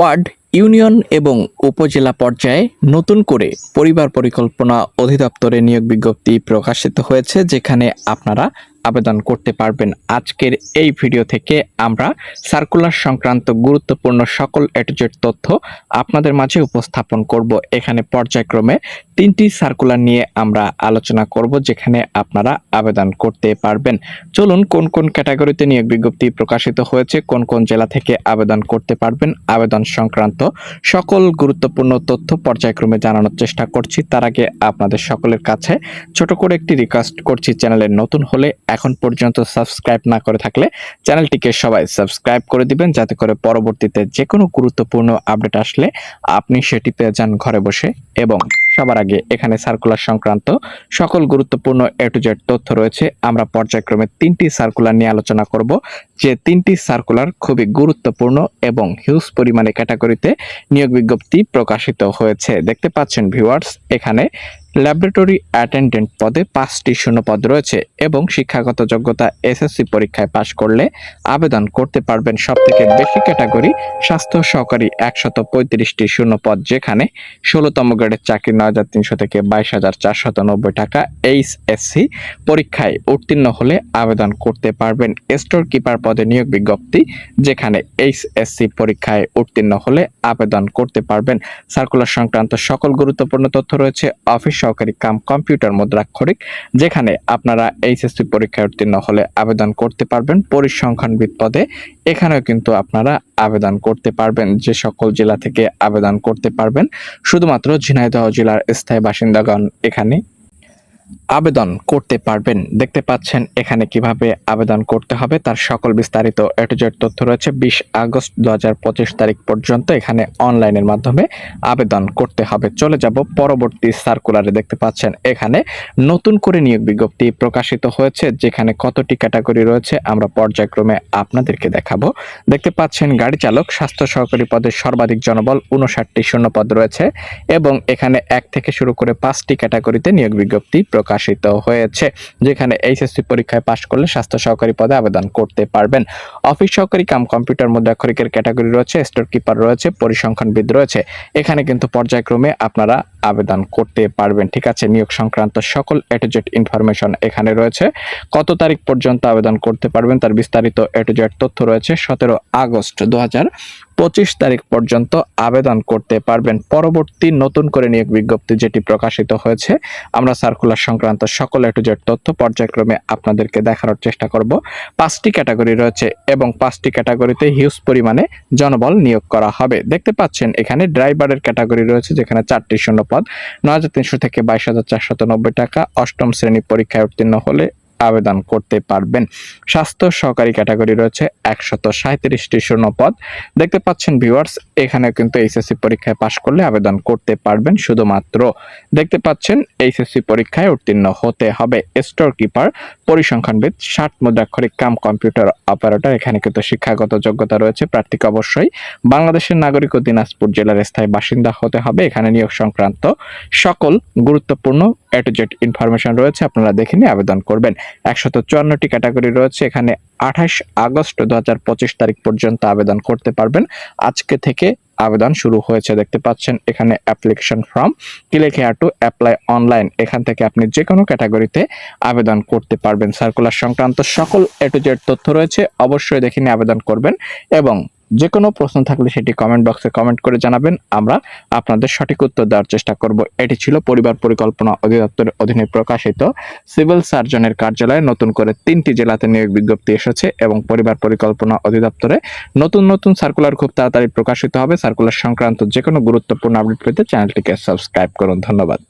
Word, union এবং উপজেলা পর্যায়ে নতুন করে পরিবার পরিকল্পনা অধিদপ্তরে নিয়োগ বিজ্ঞপ্তি প্রকাশিত হয়েছে, যেখানে আপনারা আবেদন করতে পারবেন। আজকের এই ভিডিও থেকে আমরা সার্কুলার সংক্রান্ত গুরুত্বপূর্ণ সকল এটুজেড তথ্য আপনাদের মাঝে উপস্থাপন করব। এখানে পর্যায়ক্রমে তিনটি সার্কুলার নিয়ে আমরা আলোচনা করব, যেখানে আপনারা আবেদন করতে পারবেন। চলুন, কোন কোন ক্যাটাগরিতে নিয়োগ বিজ্ঞপ্তি প্রকাশিত হয়েছে, কোন কোন জেলা থেকে আবেদন করতে পারবেন, আবেদন সংক্রান্ত সকল গুরুত্বপূর্ণ তথ্য পর্যায়ক্রমে জানানোর চেষ্টা করছি। তার আগে আপনাদের সকলের কাছে ছোট করে একটি রিকোয়েস্ট করছি, চ্যানেলে নতুন হলে এখন পর্যন্ত সাবস্ক্রাইব না করে থাকলে চ্যানেলটিকে সবাই সাবস্ক্রাইব করে দিবেন, যাতে করে পরবর্তীতে যে কোনো গুরুত্বপূর্ণ আপডেট আসলে আপনি সেটি পেয়ে যান ঘরে বসে। এবং সবার আগে এখানে সার্কুলার সংক্রান্ত সকল গুরুত্বপূর্ণ এ টু জেড তথ্য রয়েছে। আমরা পর্যায়ক্রমে তিনটি সার্কুলার নিয়ে আলোচনা করব। যে তিনটি সার্কুলার খুবই গুরুত্বপূর্ণ এবং হিউজ পরিমাণে ক্যাটাগরিতে নিয়োগ বিজ্ঞপ্তি প্রকাশিত হয়েছে। দেখতে পাচ্ছেন ভিউয়ার্স এখানে ল্যাবরেটরি অ্যাটেন্ডেন্ট পদে পাঁচটি শূন্যপদ রয়েছে এবং শিক্ষাগত যোগ্যতা এসএসসি পরীক্ষায় পাশ করলে আবেদন করতে পারবেন সব থেকে বেশি ক্যাটাগরি স্বাস্থ্য সহকারী একশত পঁয়ত্রিশটি শূন্যপদ, যেখানে ষোলোতম গ্রেডের চাকরি নয় হাজার তিনশো থেকে বাইশ হাজার চারশত নব্বই টাকা এইচএসসি পরীক্ষায় উত্তীর্ণ হলে আবেদন করতে পারবেন। স্টোর কিপার পদে নিয়োগ বিজ্ঞপ্তি, যেখানে এইচএসসি পরীক্ষায় উত্তীর্ণ হলে আবেদন করতে পারবেন। সার্কুলার সংক্রান্ত সকল গুরুত্বপূর্ণ তথ্য রয়েছে অফিস সহকারী কাম কম্পিউটার মুদ্রাক্ষরিক যেখানে আপনারা এইচএসসি পরীক্ষায় উত্তীর্ণ হলে আবেদন করতে পারবেন। পরিসংখ্যানবিদ পদে এখানেও কিন্তু আপনারা আবেদন করতে পারবেন, যে সকল জেলা থেকে আবেদন করতে পারবেন। শুধুমাত্র ঝিনাইদহ জেলার স্থায়ী বাসিন্দাগণ এখানে আবেদন করতে পারবেন। দেখতে পাচ্ছেন এখানে কীভাবে আবেদন করতে হবে, তার সকল বিস্তারিত এটুজেড তথ্য রয়েছে। বিশ আগস্ট দুহাজার পঁচিশ তারিখ পর্যন্ত এখানে অনলাইনের মাধ্যমে আবেদন করতে হবে। চলে যাব পরবর্তী সার্কুলারে। দেখতে পাচ্ছেন এখানে নতুন করে নিয়োগ বিজ্ঞপ্তি প্রকাশিত হয়েছে, যেখানে কতটি ক্যাটাগরি রয়েছে আমরা পর্যায়ক্রমে আপনাদেরকে দেখাবো। দেখতে পাচ্ছেন গাড়ি চালক, স্বাস্থ্য সহকারী পদের সর্বাধিক জনবল উনষাটটি শূন্য পদ রয়েছে এবং এখানে এক থেকে শুরু করে পাঁচটি ক্যাটাগরিতে নিয়োগ বিজ্ঞপ্তি প্রকাশিত হয়েছে, যেখানে এইচএসসি পরীক্ষায় পাশ করলে স্বাস্থ্য সহকারী পদে আবেদন করতে পারবেন। অফিস সহকারী কাম কম্পিউটার মুদ্রাক্ষরিকের ক্যাটাগরি রয়েছে, স্টোর কিপার রয়েছে, পরিসংখ্যানবিদ রয়েছে। এখানে কিন্তু পর্যায়ক্রমে আপনারা আবেদন করতে পারবেন, ঠিক আছে? নিয়োগ সংক্রান্ত সকল এটুজেট ইনফরমেশন এখানে রয়েছে। কত তারিখ পর্যন্ত আবেদন করতে পারবেন তার বিস্তারিত এটুজেট তথ্য রয়েছে, সতেরো আগস্ট দু হাজার পঁচিশ তারিখ পর্যন্ত আবেদন করতে পারবেন। পরবর্তী নতুন করে নিয়োগ বিজ্ঞপ্তি যেটি প্রকাশিত হয়েছে, আমরা সার্কুলার সংক্রান্ত সকল এটু জেড তথ্য পর্যায়ক্রমে আপনাদেরকে দেখানোর চেষ্টা করব। পাঁচটি ক্যাটাগরি রয়েছে এবং পাঁচটি ক্যাটাগরিতে হিউজ পরিমাণে জনবল নিয়োগ করা হবে। দেখতে পাচ্ছেন, এখানে ড্রাইভারের ক্যাটাগরি রয়েছে, যেখানে চারটি শূন্য পদ। নয় হাজার তিনশো থেকে বাইশ হাজার চারশত নব্বই টাকা। অষ্টম শ্রেণি পরীক্ষায় উত্তীর্ণ হলে আবেদন করতে পারবেন। স্বাস্থ্য সহকারী ক্যাটাগরি রয়েছে একশত সাঁত্রিশটি শূন্য পদ দেখতে পাচ্ছেন ভিউয়ার্স এখানে কিন্তু এইচএসসি পরীক্ষায় পাশ করলে আবেদন করতে পারবেন শুধুমাত্র। দেখতে পাচ্ছেন, এইচএসসি পরীক্ষায় উত্তীর্ণ হতে হবে। স্টোর কিপার পরিসংখ্যানবিদ, ষাট মুদ্রাক্ষরিক কাম কম্পিউটার অপারেটর, এখানে কিন্তু শিক্ষাগত যোগ্যতা রয়েছে, প্রার্থীকে অবশ্যই। বাংলাদেশের নাগরিক ও দিনাজপুর জেলার স্থায়ী বাসিন্দা হতে হবে। এখানে নিয়োগ সংক্রান্ত সকল গুরুত্বপূর্ণ এ ইনফরমেশন রয়েছে, আপনারা দেখে নিয়ে আবেদন করবেন। একশত চুয়ান্নটি ক্যাটাগরি রয়েছে, এখানে আঠাশ আগস্ট দুহাজার পঁচিশ তারিখ পর্যন্ত আবেদন করতে পারবেন। আজকে থেকে আবেদন শুরু হয়েছে, দেখতে পাচ্ছেন, এখানে application form click here to apply online এখান থেকে আপনি যে কোনো ক্যাটাগরিতে আবেদন করতে পারবেন। সার্কুলার সংক্রান্ত সকল এ তথ্য রয়েছে, অবশ্যই দেখে নিয়ে আবেদন করবেন এবং যে কোনো প্রশ্ন থাকলে সেটি কমেন্ট বক্সে কমেন্ট করে জানাবেন। আমরা আপনাদের সঠিক উত্তর দেওয়ার চেষ্টা করব। এটি ছিল পরিবার পরিকল্পনা অধিদপ্তরের অধীনে প্রকাশিত সিভিল সার্জনের কার্যালয়ে নতুন করে তিনটি জেলাতে নিয়োগ বিজ্ঞপ্তি এসেছে এবং পরিবার পরিকল্পনা অধিদপ্তরে নতুন নতুন সার্কুলার খুব তাড়াতাড়ি প্রকাশিত হবে। সার্কুলার সংক্রান্ত যে কোনো গুরুত্বপূর্ণ আপডেট পেতে চ্যানেলটিকে সাবস্ক্রাইব করুন। ধন্যবাদ।